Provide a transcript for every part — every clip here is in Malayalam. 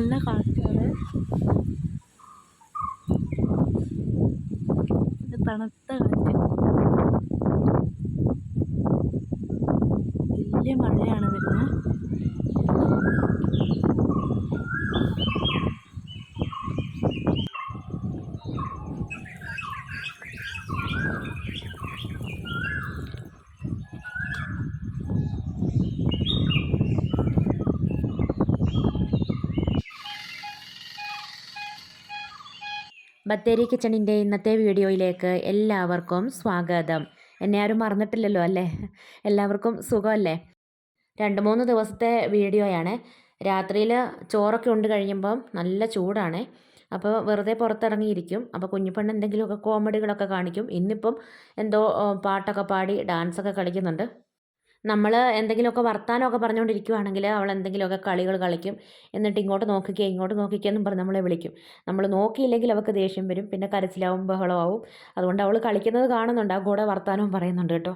നല്ല കാറ്റാണ്. ഇത് തണുത്ത കാറ്റ്. വലിയ മഴയാണ് വരുന്നത്. ബത്തേരി കിച്ചണിന്റെ ഇന്നത്തെ വീഡിയോയിലേക്ക് എല്ലാവർക്കും സ്വാഗതം. എന്നെ ആരും മറന്നിട്ടില്ലല്ലോ അല്ലേ? എല്ലാവർക്കും സുഖമല്ലേ? രണ്ട് മൂന്ന് ദിവസത്തെ വീഡിയോയാണ്. രാത്രിയിൽ ചോറൊക്കെ ഉണ്ട് കഴിയുമ്പം നല്ല ചൂടാണ്. അപ്പോൾ വെറുതെ പുറത്തിറങ്ങിയിരിക്കും. അപ്പോൾ കുഞ്ഞിപ്പെണ്ണ് എന്തെങ്കിലുമൊക്കെ കോമഡികളൊക്കെ കാണിക്കും. ഇന്നിപ്പം എന്തോ പാട്ടൊക്കെ പാടി ഡാൻസൊക്കെ കളിക്കുന്നുണ്ട്. നമ്മൾ എന്തെങ്കിലുമൊക്കെ വർത്താനമൊക്കെ പറഞ്ഞുകൊണ്ടിരിക്കുവാണെങ്കിൽ അവൾ എന്തെങ്കിലുമൊക്കെ കളികൾ കളിക്കും. എന്നിട്ട് ഇങ്ങോട്ട് നോക്കിക്കേ ഇങ്ങോട്ട് നോക്കിക്കേ എന്നും പറഞ്ഞ് നമ്മളെ വിളിക്കും. നമ്മൾ നോക്കിയില്ലെങ്കിൽ അവൾക്ക് ദേഷ്യം വരും. പിന്നെ കരച്ചിലാവും ബഹളമാവും. അതുകൊണ്ട് അവൾ കളിക്കുന്നത് കാണുന്നുണ്ട്. ആ കൂടെ വർത്താനവും പറയുന്നുണ്ട് കേട്ടോ.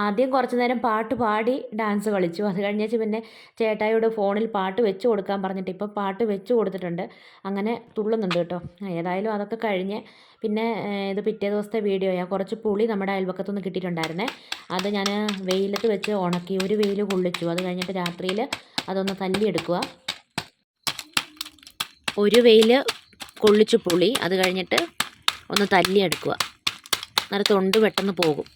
ആദ്യം കുറച്ച് നേരം പാട്ട് പാടി ഡാൻസ് കളിച്ചു. അത് കഴിഞ്ഞേച്ച് പിന്നെ ചേട്ടായിയോട് ഫോണിൽ പാട്ട് വെച്ച് കൊടുക്കാൻ പറഞ്ഞിട്ട് ഇപ്പോൾ പാട്ട് വെച്ച് കൊടുത്തിട്ടുണ്ട്. അങ്ങനെ തുള്ളുന്നുണ്ട് കേട്ടോ. ഏതായാലും അതൊക്കെ കഴിഞ്ഞ് പിന്നെ ഇത് പിറ്റേ ദിവസത്തെ വീഡിയോയാണ് കുറച്ച് പുളി നമ്മുടെ അയൽവക്കത്തുനിന്ന് കിട്ടിയിട്ടുണ്ടായിരുന്നേ. അത് ഞാൻ വെയിലത്ത് വെച്ച് ഉണക്കി ഒരു വെയിൽ കൊള്ളിച്ചു. അത് കഴിഞ്ഞിട്ട് രാത്രിയിൽ അതൊന്ന് തല്ലിയെടുക്കുക. ഒരു വെയിൽ കൊള്ളിച്ചു പുളി. അത് കഴിഞ്ഞിട്ട് ഒന്ന് തല്ലിയെടുക്കുക. അന്നേരം തൊണ്ട് പെട്ടെന്ന് പോകും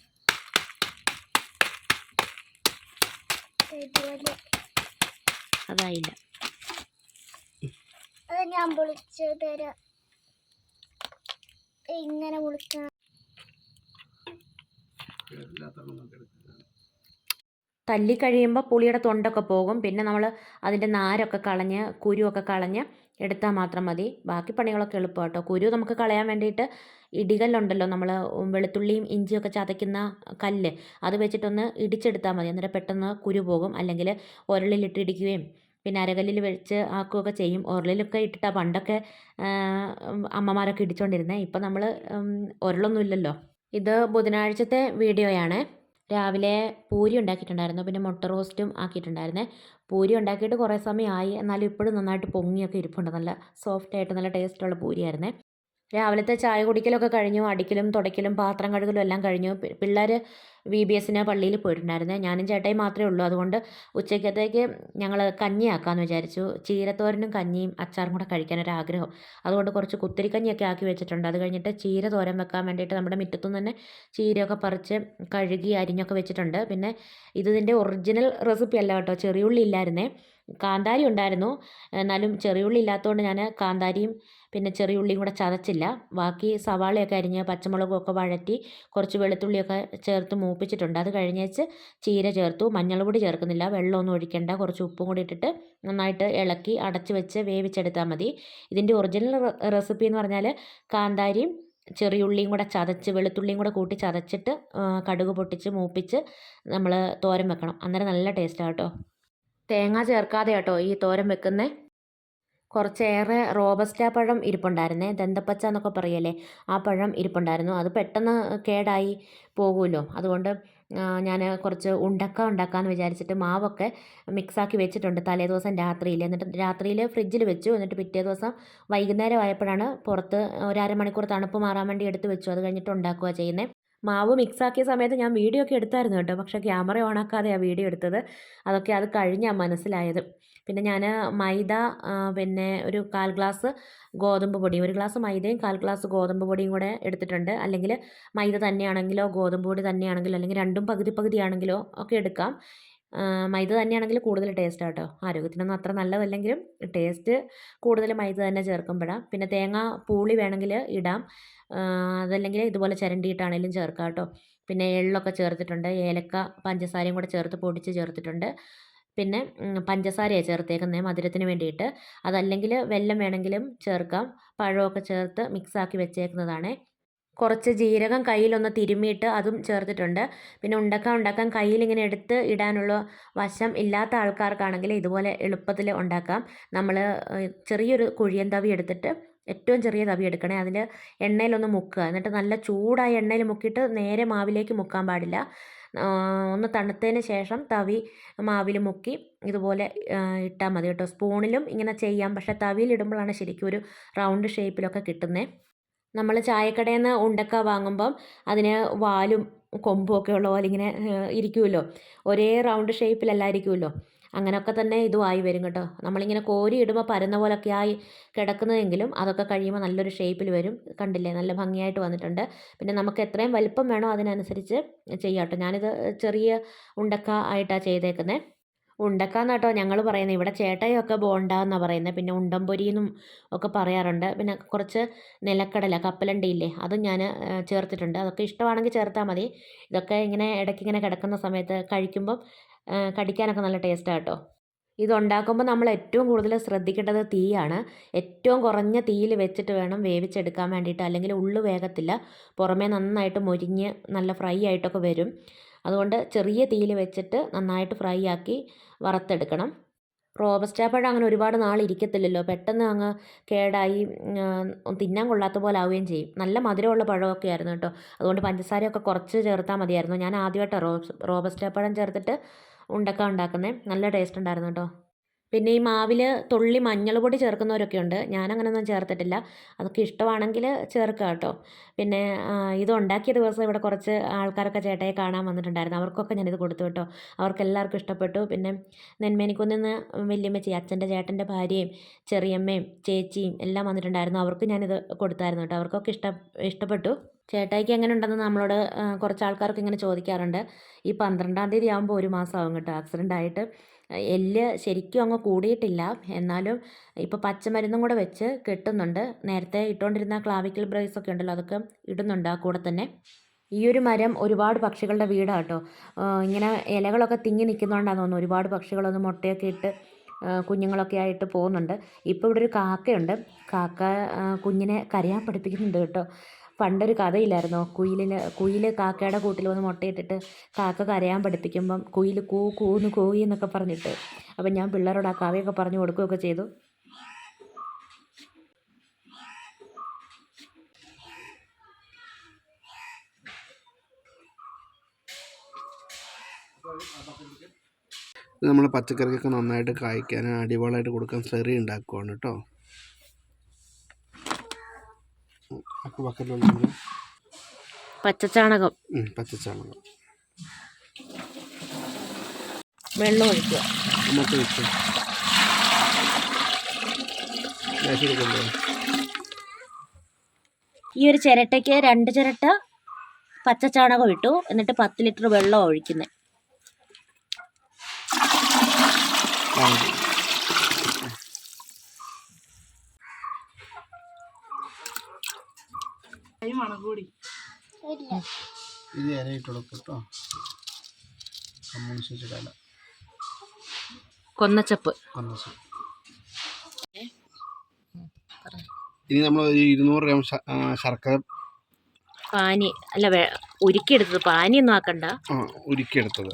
ഇതുപോലെ അതായില്ല. അത് ഞാൻ വിളിച്ചു തരാം. ഇങ്ങനെ തല്ലി കഴിയുമ്പോൾ പുളിയുടെ തൊണ്ടൊക്കെ പോകും. പിന്നെ നമ്മൾ അതിന്റെ നാരൊക്കെ കളഞ്ഞ് കുരുവൊക്കെ കളഞ്ഞ് എടുത്താൽ മാത്രം മതി. ബാക്കി പണികളൊക്കെ എളുപ്പം കേട്ടോ കുരു നമുക്ക് കളയാൻ വേണ്ടിയിട്ട് ഇടികല്ലുണ്ടല്ലോ. നമ്മൾ വെളുത്തുള്ളിയും ഇഞ്ചിയൊക്കെ ചതയ്ക്കുന്ന കല്ല്. അത് വെച്ചിട്ടൊന്ന് ഇടിച്ചെടുത്താൽ മതി. അന്നേരം പെട്ടെന്ന് കുരു പോകും. അല്ലെങ്കിൽ ഉരളിലിട്ട് ഇടിക്കുകയും പിന്നെ അരകല്ലിൽ വെച്ച് ആക്കുകയൊക്കെ ചെയ്യും. ഉരലിലൊക്കെ ഇട്ടിട്ടാണ് പണ്ടൊക്കെ അമ്മമാരൊക്കെ ഇടിച്ചുകൊണ്ടിരുന്നത് ഇപ്പം നമ്മൾ ഉരലൊന്നും ഇല്ലല്ലോ ഇത് ബുധനാഴ്ചത്തെ വീഡിയോയാണ്. രാവിലെ പൂരി ഉണ്ടാക്കിയിട്ടുണ്ടായിരുന്നു. പിന്നെ മുട്ട റോസ്റ്റും ആക്കിയിട്ടുണ്ടായിരുന്നേ. പൂരി ഉണ്ടാക്കിയിട്ട് കുറേ സമയമായി. എന്നാലും ഇപ്പോഴും നന്നായിട്ട് പൊങ്ങിയൊക്കെ ഇരിപ്പുണ്ട്. നല്ല സോഫ്റ്റായിട്ട് നല്ല ടേസ്റ്റുള്ള പൂരിയായിരുന്നേ. രാവിലത്തെ ചായ കുടിക്കലൊക്കെ കഴിഞ്ഞു അടിക്കലും തുടയ്ക്കലും പാത്രം കഴുകലും എല്ലാം കഴിഞ്ഞു. പിള്ളേർ വി ബി എസിന് പള്ളിയിൽ പോയിട്ടുണ്ടായിരുന്നേ. ഞാനും ചേട്ടായി മാത്രമേ ഉള്ളൂ. അതുകൊണ്ട് ഉച്ചയ്ക്കത്തേക്ക് ഞങ്ങൾ കഞ്ഞിയാക്കാമെന്ന് വിചാരിച്ചു. ചീരത്തോരനും കഞ്ഞിയും അച്ചാറും കൂടെ കഴിക്കാനൊരാഗ്രഹം. അതുകൊണ്ട് കുറച്ച് കുത്തിരിക്കഞ്ഞിയൊക്കെ ആക്കി വെച്ചിട്ടുണ്ട്. അത് കഴിഞ്ഞിട്ട് ചീര തോരൻ വെക്കാൻ വേണ്ടിയിട്ട് നമ്മുടെ മുറ്റത്തുനിന്ന് തന്നെ ചീരയൊക്കെ പറിച്ച് കഴുകി അരിഞ്ഞൊക്കെ വെച്ചിട്ടുണ്ട്. പിന്നെ ഇത് ഇതിന്റെ ഒറിജിനൽ റെസിപ്പി അല്ല കേട്ടോ. ചെറിയുള്ളി ഇല്ലായിരുന്നേ. കാന്താരി ഉണ്ടായിരുന്നു. എന്നാലും ചെറിയുള്ളി ഇല്ലാത്തതുകൊണ്ട് ഞാൻ കാന്താരിയും പിന്നെ ചെറിയുള്ളിയും കൂടെ ചതച്ചില്ല. ബാക്കി സവാളയൊക്കെ അരിഞ്ഞ് പച്ചമുളകും ഒക്കെ വഴറ്റി കുറച്ച് വെളുത്തുള്ളിയൊക്കെ ചേർത്ത് മൂപ്പിച്ചിട്ടുണ്ട്. അത് കഴിഞ്ഞേച്ച് ചീര ചേർത്തു. മഞ്ഞൾ പൊടി ചേർക്കുന്നില്ല. വെള്ളമൊന്നും ഒഴിക്കേണ്ട. കുറച്ച് ഉപ്പും കൂടി ഇട്ടിട്ട് നന്നായിട്ട് ഇളക്കി അടച്ച് വെച്ച് വേവിച്ചെടുത്താൽ മതി. ഇതിന്റെ ഒറിജിനൽ റെസിപ്പി എന്ന് പറഞ്ഞാൽ കാന്താരിയും ചെറിയുള്ളിയും കൂടെ ചതച്ച് വെളുത്തുള്ളിയും കൂടെ കൂട്ടി ചതച്ചിട്ട് കടുക് പൊട്ടിച്ച് മൂപ്പിച്ച് നമ്മൾ തോരൻ വെക്കണം. അന്നേരം നല്ല ടേസ്റ്റാണ് കേട്ടോ. തേങ്ങ ചേർക്കാതെ കേട്ടോ ഈ തോരൻ വെക്കുന്നത് കുറച്ചേറെ റോബസ്റ്റ പഴം ഇരിപ്പുണ്ടായിരുന്നേ. ദന്തപ്പച്ച എന്നൊക്കെ പറയല്ലേ. ആ പഴം ഇരിപ്പുണ്ടായിരുന്നു. അത് പെട്ടെന്ന് കേടായി പോകുമല്ലോ അതുകൊണ്ട് ഞാൻ കുറച്ച് ഉണ്ടക്ക ഉണ്ടാക്കാമെന്ന് വിചാരിച്ചിട്ട് മാവൊക്കെ മിക്സാക്കി വെച്ചിട്ടുണ്ട് തലേ ദിവസം രാത്രിയിൽ എന്നിട്ട് രാത്രിയിൽ ഫ്രിഡ്ജിൽ വെച്ചു. എന്നിട്ട് പിറ്റേ ദിവസം വൈകുന്നേരം ആയപ്പോഴാണ് പുറത്ത് ഒരു അരമണിക്കൂർ തണുപ്പ് മാറാൻ വേണ്ടി എടുത്ത് വെച്ചു. അത് കഴിഞ്ഞിട്ട് ഉണ്ടാക്കുക ചെയ്യുന്നത് മാവ് മിക്സാക്കിയ സമയത്ത് ഞാൻ വീഡിയോ ഒക്കെ എടുത്തായിരുന്നു കേട്ടോ. പക്ഷേ ക്യാമറ ഓണാക്കാതെയാണ് വീഡിയോ എടുത്തത്. അതൊക്കെ അത് കഴിഞ്ഞാണ് മനസ്സിലായത്. പിന്നെ ഞാൻ മൈദ പിന്നെ ഒരു കാൽ ഗ്ലാസ് ഗോതമ്പ് പൊടി ഒരു ഗ്ലാസ് മൈദയും കാൽ ഗ്ലാസ് ഗോതമ്പ് പൊടിയും കൂടെ എടുത്തിട്ടുണ്ട്. അല്ലെങ്കിൽ മൈദ തന്നെയാണെങ്കിലോ ഗോതമ്പ് പൊടി തന്നെയാണെങ്കിലോ അല്ലെങ്കിൽ രണ്ടും പകുതി പകുതി ആണെങ്കിലോ ഒക്കെ എടുക്കാം. മൈദ തന്നെയാണെങ്കിൽ കൂടുതൽ ടേസ്റ്റ് ആട്ടോ ആരോഗ്യത്തിനൊന്നും അത്ര നല്ലതല്ലെങ്കിലും ടേസ്റ്റ് കൂടുതൽ മൈദ തന്നെ ചേർക്കുമ്പോഴാണ് പിന്നെ തേങ്ങ പൂളി വേണമെങ്കിൽ ഇടാം. അതല്ലെങ്കിൽ ഇതുപോലെ ചിരണ്ടിയിട്ടാണെങ്കിലും ചേർക്കാം കേട്ടോ. പിന്നെ എള്ളൊക്കെ ചേർത്തിട്ടുണ്ട്. ഏലക്ക പഞ്ചസാരയും കൂടെ ചേർത്ത് പൊടിച്ച് ചേർത്തിട്ടുണ്ട്. പിന്നെ പഞ്ചസാരയാണ് ചേർത്തേക്കുന്നത് മധുരത്തിന് വേണ്ടിയിട്ട്. അതല്ലെങ്കിൽ വെല്ലം വേണമെങ്കിലും ചേർക്കാം. പഴമൊക്കെ ചേർത്ത് മിക്സാക്കി വെച്ചേക്കുന്നതാണ്. കുറച്ച് ജീരകം കയ്യിലൊന്ന് തിരുമ്മിയിട്ട് അതും ചേർത്തിട്ടുണ്ട്. പിന്നെ ഉണ്ടക്ക ഉണ്ടാക്കാൻ കയ്യിലിങ്ങനെ എടുത്ത് ഇടാനുള്ള വശം ഇല്ലാത്ത ആൾക്കാർക്കാണെങ്കിൽ ഇതുപോലെ എളുപ്പത്തിൽ ഉണ്ടാക്കാം. നമ്മൾ ചെറിയൊരു കുഴിയൻ തവി എടുത്തിട്ട് ഏറ്റവും ചെറിയ തവി എടുക്കണേ. അതിൽ എണ്ണയിലൊന്ന് മുക്കുക. എന്നിട്ട് നല്ല ചൂടായ എണ്ണയിൽ മുക്കിയിട്ട് നേരെ മാവിലേക്ക് മുക്കാൻ പാടില്ല. ഒന്ന് തണുത്തതിന് ശേഷം തവി മാവിൽ മുക്കി ഇതുപോലെ ഇട്ടാൽ മതി കേട്ടോ. സ്പൂണിലും ഇങ്ങനെ ചെയ്യാം. പക്ഷേ തവിയിലിടുമ്പോഴാണ് ശരിക്കും ഒരു റൗണ്ട് ഷേപ്പിലൊക്കെ കിട്ടുന്നത് നമ്മൾ ചായക്കടയിൽ നിന്ന് ഉണ്ടക്ക വാങ്ങുമ്പം അതിന് വാലും കൊമ്പും ഒക്കെ ഉള്ള പോലെ ഇങ്ങനെ ഇരിക്കുമല്ലോ. ഒരേ റൗണ്ട് ഷേപ്പിലല്ലായിരിക്കുമല്ലോ. അങ്ങനെയൊക്കെ തന്നെ ഇതും ആയി വരും കേട്ടോ. നമ്മളിങ്ങനെ കോരി ഇടുമ്പോൾ പരന്ന പോലൊക്കെ ആയി കിടക്കുന്നതെങ്കിലും അതൊക്കെ കഴിയുമ്പോൾ നല്ലൊരു ഷേപ്പിൽ വരും. കണ്ടില്ലേ? നല്ല ഭംഗിയായിട്ട് വന്നിട്ടുണ്ട്. പിന്നെ നമുക്ക് എത്രയും വലിപ്പം വേണോ അതിനനുസരിച്ച് ചെയ്യാം കേട്ടോ. ഞാനിത് ചെറിയ ഉണ്ടക്ക ആയിട്ടാണ് ചെയ്തേക്കുന്നത് ഉണ്ടക്കാന്ന് കേട്ടോ ഞങ്ങൾ പറയുന്നത് ഇവിടെ ചേട്ടയൊക്കെ ബോണ്ട എന്നാണ് പറയുന്നത് പിന്നെ ഉണ്ടംപൊരി എന്നും ഒക്കെ പറയാറുണ്ട്. പിന്നെ കുറച്ച് നിലക്കടല കപ്പലണ്ടിയില്ലേ അതും ഞാൻ ചേർത്തിട്ടുണ്ട്. അതൊക്കെ ഇഷ്ടമാണെങ്കിൽ ചേർത്താൽ മതി. ഇതൊക്കെ ഇങ്ങനെ ഇടയ്ക്ക് ഇങ്ങനെ കിടക്കുന്ന സമയത്ത് കഴിക്കുമ്പം കടിക്കാനൊക്കെ നല്ല ടേസ്റ്റാണ് കേട്ടോ ഇതുണ്ടാക്കുമ്പോൾ നമ്മൾ ഏറ്റവും കൂടുതൽ ശ്രദ്ധിക്കേണ്ടത് തീയാണ്. ഏറ്റവും കുറഞ്ഞ തീയിൽ വെച്ചിട്ട് വേണം വേവിച്ചെടുക്കാൻ വേണ്ടിയിട്ട്. അല്ലെങ്കിൽ ഉള്ളു വേഗത്തില്ല പുറമേ നന്നായിട്ട് മൊരിഞ്ഞ് നല്ല ഫ്രൈ ആയിട്ടൊക്കെ വരും. അതുകൊണ്ട് ചെറിയ തീയിൽ വെച്ചിട്ട് നന്നായിട്ട് ഫ്രൈ ആക്കി വറുത്തെടുക്കണം. റോബസ്റ്റ പഴം അങ്ങനെ ഒരുപാട് നാൾ ഇരിക്കത്തില്ലല്ലോ. പെട്ടെന്ന് അങ്ങ് കേടായി തിന്നാൻ കൊള്ളാത്ത പോലെ ആവുകയും ചെയ്യും. നല്ല മധുരമുള്ള പഴമൊക്കെ ആയിരുന്നു കേട്ടോ. അതുകൊണ്ട് പഞ്ചസാരയൊക്കെ കുറച്ച് ചേർത്താൽ മതിയായിരുന്നു. ഞാൻ ആദ്യമായിട്ടാണ് റോബസ് റോബസ്റ്റ പഴം ചേർത്തിട്ട് ഉണ്ടക്ക ഉണ്ടാക്കുന്നത് നല്ല ടേസ്റ്റ് ഉണ്ടായിരുന്നു കേട്ടോ. പിന്നെ ഈ മാവിൽ തുള്ളി മഞ്ഞൾപ്പൊടി ചേർക്കുന്നവരൊക്കെ ഉണ്ട് ഞാനങ്ങനൊന്നും ചേർത്തിട്ടില്ല. അതൊക്കെ ഇഷ്ടമാണെങ്കിൽ ചേർക്കുക കേട്ടോ. പിന്നെ ഇത് ഉണ്ടാക്കിയ ദിവസം ഇവിടെ കുറച്ച് ആൾക്കാരൊക്കെ ചേട്ടയെ കാണാൻ വന്നിട്ടുണ്ടായിരുന്നു. അവർക്കൊക്കെ ഞാനിത് കൊടുത്തു കേട്ടോ. അവർക്ക് എല്ലാവർക്കും ഇഷ്ടപ്പെട്ടു. പിന്നെ നെന്മേനിക്കുന്നിന്ന് നിന്ന് വല്യമ്മച്ചി അച്ഛന്റെ ചേട്ടന്റെ ഭാര്യയും ചെറിയമ്മയും ചേച്ചിയും എല്ലാം വന്നിട്ടുണ്ടായിരുന്നു. അവർക്ക് ഞാനിത് കൊടുത്തായിരുന്നു കേട്ടോ. അവർക്കൊക്കെ ഇഷ്ട ഇഷ്ടപ്പെട്ടു. ചേട്ടായിക്ക് എങ്ങനെ ഉണ്ടെന്ന് നമ്മളോട് കുറച്ച് ആൾക്കാർക്ക് ഇങ്ങനെ ചോദിക്കാറുണ്ട്. ഈ പന്ത്രണ്ടാം തീയതി ആകുമ്പോൾ ഒരു മാസമാകും കേട്ടോ ആക്സിഡന്റ് ആയിട്ട് എല്ല് ശരിക്കും അങ്ങ് കൂടിയിട്ടില്ല. എന്നാലും ഇപ്പോൾ പച്ചമരുന്നും കൂടെ വെച്ച് കെട്ടുന്നുണ്ട്. നേരത്തെ ഇട്ടുകൊണ്ടിരുന്ന ക്ലാവിക്കൽ ബ്രേസ് ഒക്കെ ഉണ്ടല്ലോ അതൊക്കെ ഇടുന്നുണ്ട് ആ കൂടെ തന്നെ. ഈ ഒരു മരം ഒരുപാട് പക്ഷികളുടെ വീടാണ് കേട്ടോ ഇങ്ങനെ ഇലകളൊക്കെ തിങ്ങി നിൽക്കുന്നതുകൊണ്ടാണ് തോന്നുന്നു. ഒരുപാട് പക്ഷികളൊന്ന് മുട്ടയൊക്കെ ഇട്ട് കുഞ്ഞുങ്ങളൊക്കെ ആയിട്ട് പോകുന്നുണ്ട്. ഇപ്പോൾ ഇവിടെ ഒരു കാക്കയുണ്ട്. കാക്ക കുഞ്ഞിനെ കരയാൻ പഠിപ്പിക്കുന്നുണ്ട് കേട്ടോ. പണ്ടൊരു കഥയില്ലായിരുന്നോ? കുയിലിന് കുയിൽ കാക്കയുടെ കൂട്ടിൽ വന്ന് മുട്ടയിട്ടിട്ട് കാക്ക കരയാൻ പഠിപ്പിക്കുമ്പം കുയിൽ കൂ കൂന്ന് കൂയി എന്നൊക്കെ പറഞ്ഞിട്ട്. അപ്പം ഞാൻ പിള്ളേരോട് ആ കഥയൊക്കെ പറഞ്ഞു കൊടുക്കുകയൊക്കെ ചെയ്തു. നമ്മൾ പച്ചക്കറിക്കൊക്കെ നന്നായിട്ട് കായ്ക്കാൻ അടിവളമായിട്ട് കൊടുക്കാൻ സെറി ഉണ്ടാക്കുവാണ് കേട്ടോ. അപ്പോൾ ബക്കറ്റിലുള്ള പച്ചച്ചാണകം. പച്ചച്ചാണകം. വെള്ളം ഒഴിക്കുക. നമുക്ക് വെച്ച്. ഈ ഒരു ചിരട്ടയ്ക്ക് രണ്ട് ചിരട്ട പച്ചച്ചാണകം ഇട്ടു. എന്നിട്ട് പത്ത് ലിറ്റർ വെള്ളം ഒഴിക്കുന്നത് കൈ മണം കൂടി ഇത് ഇലയിട്ട് കൊടുക്കും കേട്ടോ കമ്മ്യൂണിസ്റ്റ് ഇല. കൊന്നച്ചപ്പ്. കൊന്നസ് ഇനി നമ്മൾ ഒരു ഇരുന്നൂറ് ഗ്രാം ശർക്കര. പാനി അല്ല ഉരുക്കിയെടുത്തത്. പാനിയൊന്നും ആക്കണ്ട. ഉരുക്കിയെടുത്തത്.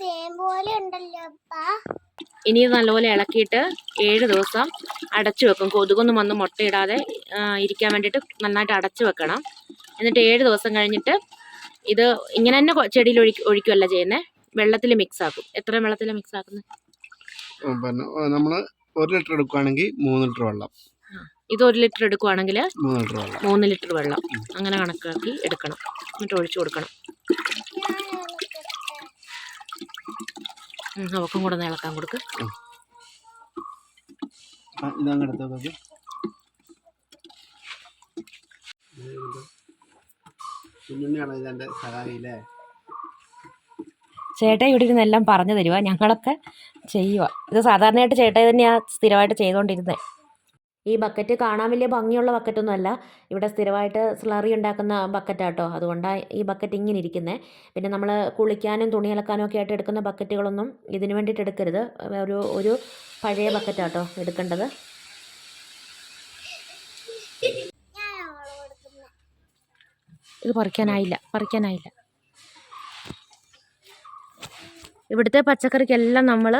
തേൻ പോലെ ഉണ്ടല്ലോ അപ്പാ. ഇനി ഇത് നല്ലപോലെ ഇളക്കിയിട്ട് ഏഴ് ദിവസം അടച്ചു വെക്കും. കൊതുകൊന്നും വന്ന് മുട്ടയിടാതെ ഇരിക്കാൻ വേണ്ടിയിട്ട് നന്നായിട്ട് അടച്ചു വെക്കണം. എന്നിട്ട് ഏഴ് ദിവസം കഴിഞ്ഞിട്ട് ഇത് ഇങ്ങനെ തന്നെ ചെടിയിൽ ഒഴിക്കും ഒഴിക്കുമല്ല ചെയ്യുന്നത് വെള്ളത്തിൽ മിക്സ് ആക്കും. എത്ര വെള്ളത്തിൽ മിക്സ് ആക്കുന്നത്? നമ്മൾ ഒരു ലിറ്റർ എടുക്കുകയാണെങ്കിൽ മൂന്ന് ലിറ്റർ വെള്ളം. ഇത് ഒരു ലിറ്റർ എടുക്കുവാണെങ്കിൽ മൂന്ന് ലിറ്റർ വെള്ളം. മൂന്ന് ലിറ്റർ വെള്ളം. അങ്ങനെ കണക്കാക്കി എടുക്കണം. എന്നിട്ട് ഒഴിച്ചു കൊടുക്കണം. അവക്കും കൂടെ ഒന്ന് ഇളക്കാൻ കൊടുക്ക്. ചേട്ടൻ ഇവിടെ ഇരുന്ന് എല്ലാം പറഞ്ഞു തരുവാ. ഞങ്ങളൊക്കെ ചെയ്യുക ഇത് സാധാരണയായിട്ട് ചേട്ടായി തന്നെയാണ് സ്ഥിരമായിട്ട് ചെയ്തുകൊണ്ടിരുന്നത് ഈ ബക്കറ്റ് കാണാൻ വലിയ ഭംഗിയുള്ള ബക്കറ്റൊന്നും അല്ല. ഇവിടെ സ്ഥിരമായിട്ട് സ്ലറി ഉണ്ടാക്കുന്ന ബക്കറ്റാട്ടോ. അതുകൊണ്ടാണ് ഈ ബക്കറ്റ് ഇങ്ങനെ ഇരിക്കുന്നത് പിന്നെ നമ്മൾ കുളിക്കാനും തുണി അലക്കാനും ഒക്കെ ആയിട്ട് എടുക്കുന്ന ബക്കറ്റുകളൊന്നും ഇതിന് വേണ്ടിയിട്ട് എടുക്കരുത്. ഒരു ഒരു പഴയ ബക്കറ്റാട്ടോ എടുക്കേണ്ടത്. ഇത് പറിക്കാനായില്ല പറിക്കാനായില്ല. ഇവിടുത്തെ പച്ചക്കറിക്കെല്ലാം നമ്മൾ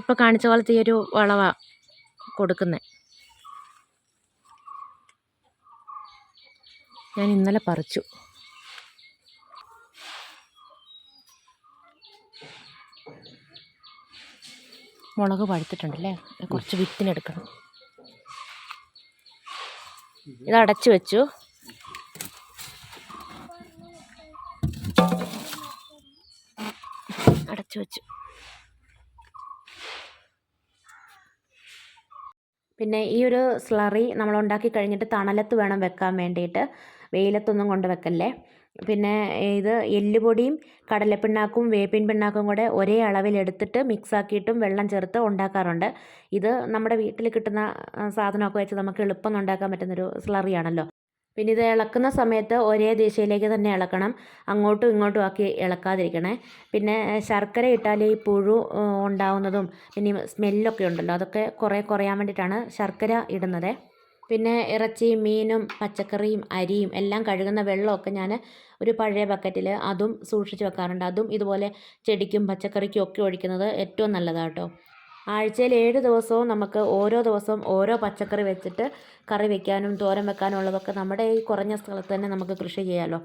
ഇപ്പോൾ കാണിച്ച പോലത്തെ ഈ ഒരു വളവാണ് കൊടുക്കുന്നത് ഞാൻ ഇന്നലെ പറിച്ചു. മുളക് പഴുത്തിട്ടുണ്ടല്ലേ? കുറച്ച് വിത്തിനെടുക്കണം ഇത് അടച്ചു വെച്ചു. അടച്ചു വെച്ചു. പിന്നെ ഈ ഒരു സ്ലറി നമ്മൾ ഉണ്ടാക്കി കഴിഞ്ഞിട്ട് തണലത്ത് വേണം വെക്കാൻ വേണ്ടിയിട്ട്. വെയിലത്തൊന്നും കൊണ്ട് വെക്കല്ലേ? പിന്നെ ഇത് എല്ലുപൊടിയും കടലപ്പിണ്ണാക്കും വേപ്പിൻ പിണ്ണാക്കും കൂടെ ഒരേ അളവിലെടുത്തിട്ട് മിക്സ് ആക്കിയിട്ടും വെള്ളം ചേർത്ത് ഉണ്ടാക്കാറുണ്ട്. ഇത് നമ്മുടെ വീട്ടിൽ കിട്ടുന്ന സാധനമൊക്കെ വെച്ച് നമുക്ക് എളുപ്പം ഉണ്ടാക്കാൻ പറ്റുന്നൊരു സ്ലറിയാണല്ലോ. പിന്നെ ഇത് ഇളക്കുന്ന സമയത്ത് ഒരേ ദിശയിലേക്ക് തന്നെ ഇളക്കണം. അങ്ങോട്ടും ഇങ്ങോട്ടും ആക്കി ഇളക്കാതിരിക്കണേ. പിന്നെ ശർക്കര ഇട്ടാൽ ഈ പുഴു ഉണ്ടാവുന്നതും പിന്നെ സ്മെല്ലൊക്കെ ഉണ്ടല്ലോ അതൊക്കെ കുറേ കുറയാൻ വേണ്ടിയിട്ടാണ് ശർക്കര ഇടുന്നത്. പിന്നെ ഇറച്ചിയും മീനും പച്ചക്കറിയും അരിയും എല്ലാം കഴുകുന്ന വെള്ളമൊക്കെ ഞാൻ ഒരു പഴയ ബക്കറ്റിൽ അതും സൂക്ഷിച്ച് വെക്കാറുണ്ട്. അതും ഇതുപോലെ ചെടിക്കും പച്ചക്കറിക്കും ഒക്കെ ഒഴിക്കുന്നത് ഏറ്റവും നല്ലതാണ് കേട്ടോ ആഴ്ചയിൽ ഏഴ് ദിവസവും നമുക്ക് ഓരോ ദിവസവും ഓരോ പച്ചക്കറി വെച്ചിട്ട് കറി വെക്കാനും തോരൻ വെക്കാനും ഉള്ളതൊക്കെ നമ്മുടെ ഈ കുറഞ്ഞ സ്ഥലത്ത് തന്നെ നമുക്ക് കൃഷി ചെയ്യാമല്ലോ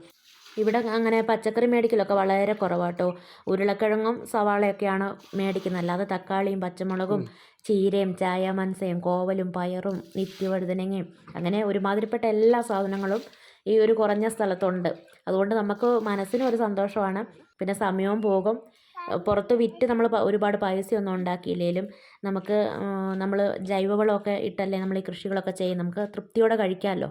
ഇവിടെ അങ്ങനെ പച്ചക്കറി മേടിക്കലൊക്കെ വളരെ കുറവാട്ടോ. ഉരുളക്കിഴങ്ങും സവാളയൊക്കെയാണ് മേടിക്കുന്നത്. അല്ലാതെ തക്കാളിയും പച്ചമുളകും ചീരയും ചായ മനസയും കോവലും പയറും നിത്യവഴുതനങ്ങയും അങ്ങനെ ഒരുമാതിരിപ്പെട്ട എല്ലാ സാധനങ്ങളും ഈ ഒരു കുറഞ്ഞ സ്ഥലത്തുണ്ട്. അതുകൊണ്ട് നമുക്ക് മനസ്സിനും ഒരു സന്തോഷമാണ്. പിന്നെ സമയവും പോകും. പുറത്ത് വിറ്റ് നമ്മൾ ഒരുപാട് പൈസയൊന്നും ഉണ്ടാക്കിയില്ലെങ്കിലും നമുക്ക് നമ്മൾ ജൈവവളമൊക്കെ ഇട്ടല്ലേ നമ്മൾ ഈ കൃഷികളൊക്കെ ചെയ്യും. നമുക്ക് തൃപ്തിയോടെ കഴിക്കാമല്ലോ.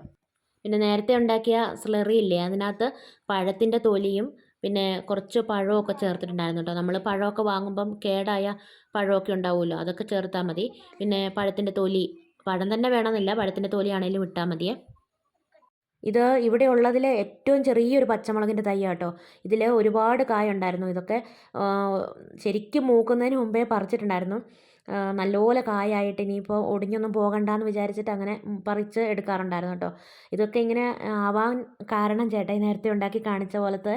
പിന്നെ നേരത്തെ ഉണ്ടാക്കിയ സ്ലറി ഇല്ലേ അതിനകത്ത് പഴത്തിന്റെ തൊലിയും പിന്നെ കുറച്ച് പഴമൊക്കെ ചേർത്തിട്ടുണ്ടായിരുന്നു കേട്ടോ. നമ്മൾ പഴമൊക്കെ വാങ്ങുമ്പം കേടായ പഴമൊക്കെ ഉണ്ടാവുമല്ലോ അതൊക്കെ ചേർത്താൽ മതി. പിന്നെ പഴത്തിന്റെ തൊലി പഴം തന്നെ വേണമെന്നില്ല പഴത്തിന്റെ തൊലി ആണെങ്കിലും ഇട്ടാൽ മതിയേ. ഇത് ഇവിടെ ഉള്ളതിലെ ഏറ്റവും ചെറിയൊരു പച്ചമുളകിന്റെ തൈ കേട്ടോ. ഇതിൽ ഒരുപാട് കായ ഉണ്ടായിരുന്നു. ഇതൊക്കെ ശരിക്കും മൂക്കുന്നതിന് മുമ്പേ പറിച്ചിട്ടുണ്ടായിരുന്നു. നല്ലപോലെ കായായിട്ട് ഇനിയിപ്പോൾ ഒടിഞ്ഞൊന്നും പോകണ്ടെന്ന് വിചാരിച്ചിട്ട് അങ്ങനെ പറിച്ച് എടുക്കാറുണ്ടായിരുന്നു കേട്ടോ. ഇതൊക്കെ ഇങ്ങനെ ആവാൻ കാരണം ചേട്ടായി നേരത്തെ ഉണ്ടാക്കി കാണിച്ച പോലത്തെ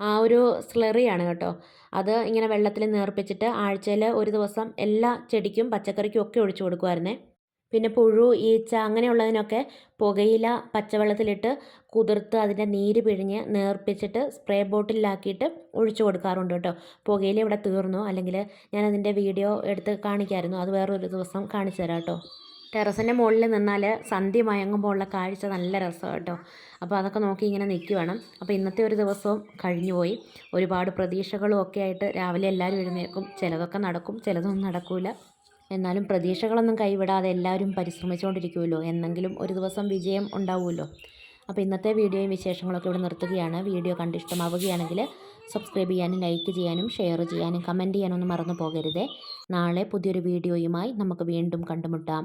ആ ഒരു സ്ലറിയാണ് കേട്ടോ. അത് ഇങ്ങനെ വെള്ളത്തിൽ നേർപ്പിച്ചിട്ട് ആഴ്ചയിൽ ഒരു ദിവസം എല്ലാ ചെടിക്കും പച്ചക്കറിക്കും ഒക്കെ ഒഴിച്ചു കൊടുക്കുമായിരുന്നേ പിന്നെ പുഴു ഈച്ച അങ്ങനെയുള്ളതിനൊക്കെ പുകയില പച്ചവെള്ളത്തിലിട്ട് കുതിർത്ത് അതിന്റെ നീര് പിഴിഞ്ഞ് നേർപ്പിച്ചിട്ട് സ്പ്രേ ബോട്ടിലാക്കിയിട്ട് ഒഴിച്ചു കൊടുക്കാറുണ്ട് കേട്ടോ. പുകയില ഇവിടെ തീർന്നു. അല്ലെങ്കിൽ ഞാൻ ഞാനതിന്റെ വീഡിയോ എടുത്ത് കാണിക്കായിരുന്നു. അത് വേറൊരു ദിവസം കാണിച്ചു തരാം കേട്ടോ. ടെറസിന്റെ മുകളിൽ നിന്നാൽ സന്ധ്യ മയങ്ങുമ്പോൾ ഉള്ള കാഴ്ച നല്ല രസമാണ് കേട്ടോ. അപ്പോൾ അതൊക്കെ നോക്കി ഇങ്ങനെ നിൽക്കുവാണ്. അപ്പോൾ ഇന്നത്തെ ഒരു ദിവസവും കഴിഞ്ഞുപോയി ഒരുപാട് പ്രതീക്ഷകളും ഒക്കെ ആയിട്ട് രാവിലെ എല്ലാവരും എഴുന്നേൽക്കും. ചിലതൊക്കെ നടക്കും. ചിലതൊന്നും നടക്കില്ല എന്നാലും പ്രതീക്ഷകളൊന്നും കൈവിടാതെ എല്ലാവരും പരിശ്രമിച്ചുകൊണ്ടിരിക്കുമല്ലോ എന്നെങ്കിലും ഒരു ദിവസം വിജയം ഉണ്ടാവുമല്ലോ. അപ്പോൾ ഇന്നത്തെ വീഡിയോയും വിശേഷങ്ങളൊക്കെ ഇവിടെ നിർത്തുകയാണ്. വീഡിയോ കണ്ട് ഇഷ്ടമാവുകയാണെങ്കിൽ സബ്സ്ക്രൈബ് ചെയ്യാനും ലൈക്ക് ചെയ്യാനും ഷെയർ ചെയ്യാനും കമന്റ് ചെയ്യാനൊന്നും മറന്നു പോകരുതേ. നാളെ പുതിയൊരു വീഡിയോയുമായി നമുക്ക് വീണ്ടും കണ്ടുമുട്ടാം.